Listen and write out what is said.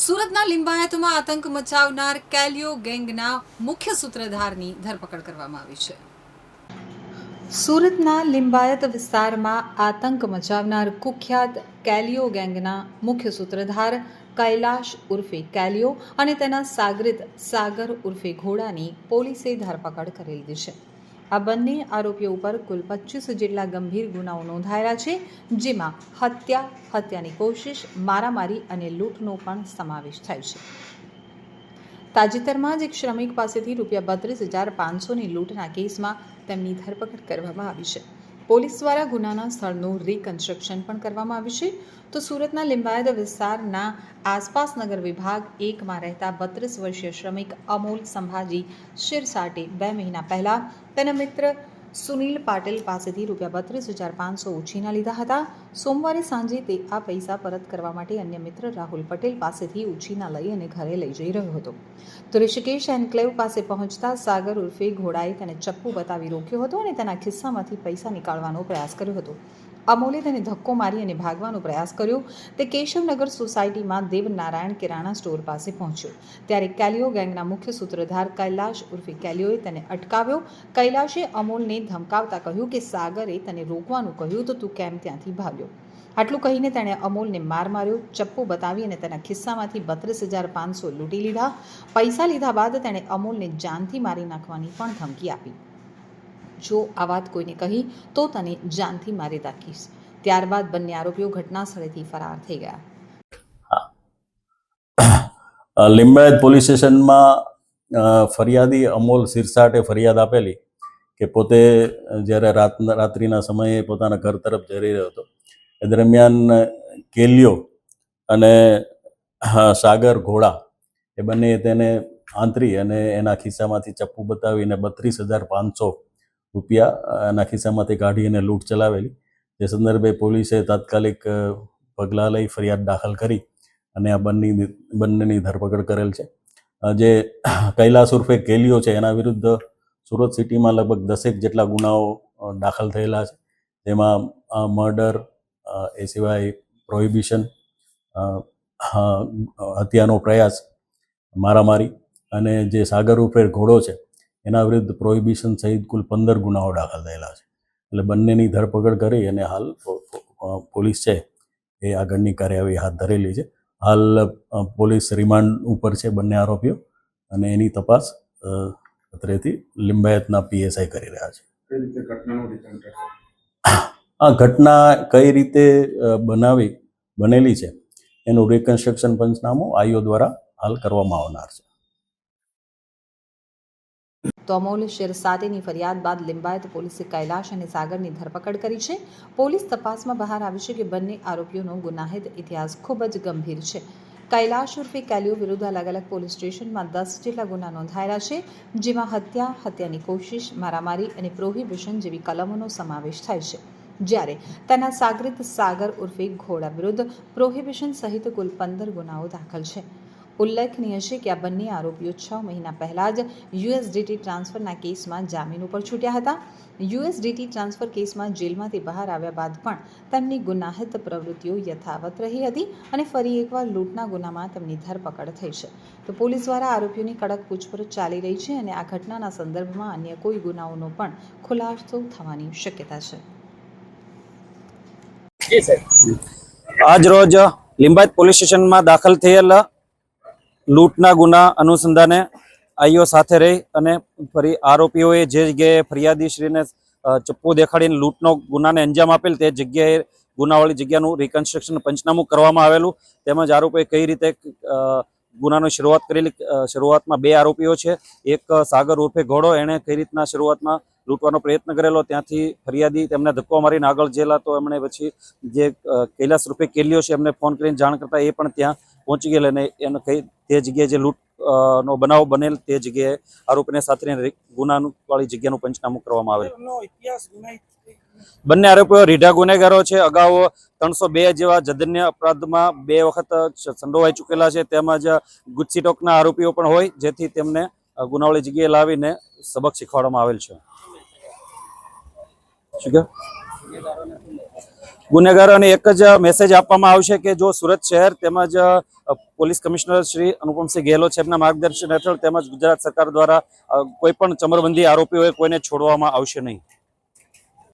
સુરતના લિંબાયતમાં આતંક મચાવનાર કેલિયો ગેંગના મુખ્ય સૂત્રધારની ધરપકડ કરવામાં આવી છે. સુરતના લિંબાયત વિસ્તારમાં આતંક મચાવનાર કુખ્યાત કેલિયો ગેંગના મુખ્ય સૂત્રધાર કૈલાશ ઉર્ફે કેલિયો અને તેના સાગરિત સાગર ઉર્ફે ઘોડાની પોલીસે ધરપકડ કરી લીધી છે. આ બંને આરોપીઓ ઉપર કુલ પચીસ જેટલા ગંભીર ગુનાઓ નોંધાયેલા છે, જેમાં હત્યા, હત્યાની કોશિશ, મારામારી અને લૂંટનો પણ સમાવેશ થાય છે. તાજેતરમાં જ એક શ્રમિક પાસેથી રૂપિયા બત્રીસ હજાર પાંચસોની લૂંટના કેસમાં તેમની ધરપકડ કરવામાં આવી છે. પોલીસ દ્વારા ગુનાના સ્થળનું રિકન્સ્ટ્રક્શન પણ કરવામાં આવ્યું છે. તો સુરતના લિંબાયત વિસ્તારના આસપાસ નગર વિભાગ એકમાં રહેતા બત્રીસ વર્ષીય શ્રમિક અમોલ સંભાજી શિરસાટે બે મહિના પહેલા તેના મિત્ર સુનિલ પાટીલ પાસેથી રૂપિયા બત્રીસ હજાર પાંચસો ઉછીના લીધા હતા. સોમવારે સાંજે તે આ પૈસા પરત કરવા માટે અન્ય મિત્ર રાહુલ પટેલ પાસેથી ઉછીના લઈ અને ઘરે લઈ જઈ રહ્યો હતો. તો ઋષિકેશ એન્કલેવ પાસે પહોંચતા સાગર ઉર્ફે ઘોડાએ તેને ચપ્પુ બતાવી રોક્યો હતો અને તેના ખિસ્સામાંથી પૈસા નીકાળવાનો પ્રયાસ કર્યો હતો. અમોલે તેને ધક્કો મારી અને ભાગવાનો પ્રયાસ કર્યો. તે કેશવનગર સોસાયટીમાં દેવનારાયણ કિરાણા સ્ટોર પાસે પહોંચ્યો. ત્યારે કેલિયો ગેંગના મુખ્ય સૂત્રધાર કૈલાશ ઉર્ફે કેલિયોએ તેને અટકાવ્યો. કૈલાશે અમોલને ધમકાવતા કહ્યું કે સાગરે તને રોકવાનું કહ્યું તો તું કેમ ત્યાંથી ભાગ્યો? આટલું કહીને તેણે અમોલને માર માર્યો, ચપ્પુ બતાવી અને તેના ખિસ્સામાંથી બત્રીસ હજાર પાંચસો લૂંટી લીધા. પૈસા લીધા બાદ તેણે અમોલને જાનથી મારી નાખવાની પણ ધમકી આપી. જો આ વાત કોઈને કહી, તો તને જાનથી મારી નાખીશ. ત્યારબાદ બંને આરોપીઓ ઘટના સ્થળેથી ફરાર થઈ ગયા. લિંબાયત પોલીસ સ્ટેશનમાં ફરિયાદી અમોલ સિરસાટે ફરિયાદ આપેલી કે પોતે જ્યારે રાત, રાત્રિના સમયે પોતાના ઘર તરફ જઈ રહ્યો હતો. એ દરમિયાન કેલિયો અને સાગર ઘોડા એ બંને તેને આંતરી અને એના ખિસ્સામાંથી ચપ્પુ બતાવીને બત્રીસ હજાર પાંચસો રૂપિયા એના ખિસ્સામાંથી કાઢી અને લૂંટ ચલાવેલી. તે સંદર્ભે પોલીસે તાત્કાલિક પગલાં લઈ ફરિયાદ દાખલ કરી અને આ બંને બંનેની ધરપકડ કરેલ છે. જે કૈલાસ ઉર્ફે કેલિયો છે, એના વિરુદ્ધ સુરત સિટીમાં લગભગ દસેક જેટલા ગુનાઓ દાખલ થયેલા છે. તેમાં મર્ડર એ સિવાય પ્રોહિબિશન હત્યાનો પ્રયાસ, મારામારી અને જે સાગર ઉપેર ઘોડો છે એના વિરુદ્ધ પ્રોહિબિશન સહિત કુલ પંદર ગુનાઓ દાખલ થયેલા છે. એટલે બંનેની ધરપકડ કરી અને હાલ પોલીસ છે એ આગળની કાર્યવાહી હાથ ધરેલી છે. હાલ પોલીસ રિમાન્ડ ઉપર છે બંને આરોપીઓ અને એની તપાસ અત્રેથી લિંબાયતના પીએસઆઈ કરી રહ્યા છે. આ ઘટના કઈ રીતે બનાવી બનેલી છે એનું રિકન્સ્ટ્રક્શન પંચનામું આઈઓ દ્વારા હાલ કરવામાં આવનાર છે. તો અમોલ શિરસાટેની ફરિયાદ બાદ લિંબાયત પોલીસે કૈલાશ અને સાગરની ધરપકડ કરી છે. પોલીસ તપાસમાં બહાર આવી છે કે બંને આરોપીઓનો ગુનાહિત ઇતિહાસ ખૂબ જ ગંભીર છે. કૈલાશ ઉર્ફે કેલિયો વિરુદ્ધ અલગ અલગ પોલીસ સ્ટેશનમાં દસ જેટલા ગુના નોંધાયેલા છે, જેમાં હત્યા, હત્યાની કોશિશ, મારામારી અને પ્રોહિબિશન જેવી કલમોનો સમાવેશ થાય છે. જ્યારે તેના સાગરિત સાગર ઉર્ફે ઘોડા વિરુદ્ધ પ્રોહિબિશન સહિત કુલ પંદર ગુનાઓ દાખલ છે. ઉલ્લેખનીય છે કે આ બંને આરોપીઓ છ મહિના પહેલા જ યુએસડીટી ટ્રાન્સફરના કેસમાં જામીન ઉપર છૂટ્યા હતા. યુએસડીટી ટ્રાન્સફર કેસમાં જેલમાંથી બહાર આવ્યા બાદ પણ તેમની ગુનાહિત પ્રવૃત્તિઓ યથાવત રહી હતી અને ફરી એકવાર લૂંટના ગુનામાં તેમની ધરપકડ થઈ છે. તો પોલીસ દ્વારા આરોપીઓની કડક પૂછપરછ ચાલી રહી છે અને આ ઘટનાના સંદર્ભમાં અન્ય કોઈ ગુનાઓનો પણ ખુલાસો થવાની શક્યતા છે. આજ રોજ લિંબાયત પોલીસ સ્ટેશનમાં દાખલ થયેલ લૂંટના ગુના અનુસંધાને આઈઓ સાથે રહી અને ફરી આરોપીઓએ જે જગ્યાએ ફરિયાદીશ્રીને ચપ્પુ દેખાડીને લૂંટનો ગુનાને અંજામ આપેલ તે જગ્યાએ ગુનાવાળી જગ્યાનું રિકન્સ્ટ્રક્શન પંચનામું કરવામાં આવેલું. તેમજ આરોપીએ કઈ રીતે ગુનાની શરૂઆત કરેલી શરૂઆતમાં બે આરોપીઓ છે. એક સાગર ઉર્ફે ઘોડો, એણે કઈ રીતના શરૂઆતમાં લૂંટવાનો પ્રયત્ન કરેલો, ત્યાંથી ફરિયાદી તેમને ધક્કો મારીને આગળ જેલા, તો એમણે પછી જે કૈલાસ રૂપે કેલ્યો છે એમને ફોન કરીને જાણ કરતા એ પણ ત્યાં પહોંચી ગયેલા અને એને કઈ તે જગ્યાએ જે લૂંટ નો બનાવ બનેલ તે જગ્યાએ આરોપીને સાથે ગુનાનું વાળી જગ્યાનું પંચનામું કરવામાં આવેલ. બંને આરોપીઓ રીઢા ગુનેગારો છે. અગાઉ ત્રણસો બે જેવા જધન્ય અપરાધમાં બે વખત સંડોવાઈ ચૂકેલા છે. તેમજ ગુચ્છીટોકના આરોપીઓ પણ હોય જેથી તેમને ગુનાવાળી જગ્યાએ લાવીને સબક શીખવાડવામાં આવેલ છે. શું? ગુનેગારોને એક જ મેસેજ આપવામાં આવશે કે જો સુરત શહેર તેમજ પોલીસ કમિશનર શ્રી અનુપમસિંહ ગેહલોત સાહેબના માર્ગદર્શન હેઠળ તેમજ ગુજરાત સરકાર દ્વારા કોઈ પણ ચમરબંધી આરોપીઓએ કોઈને છોડવામાં આવશે નહીં.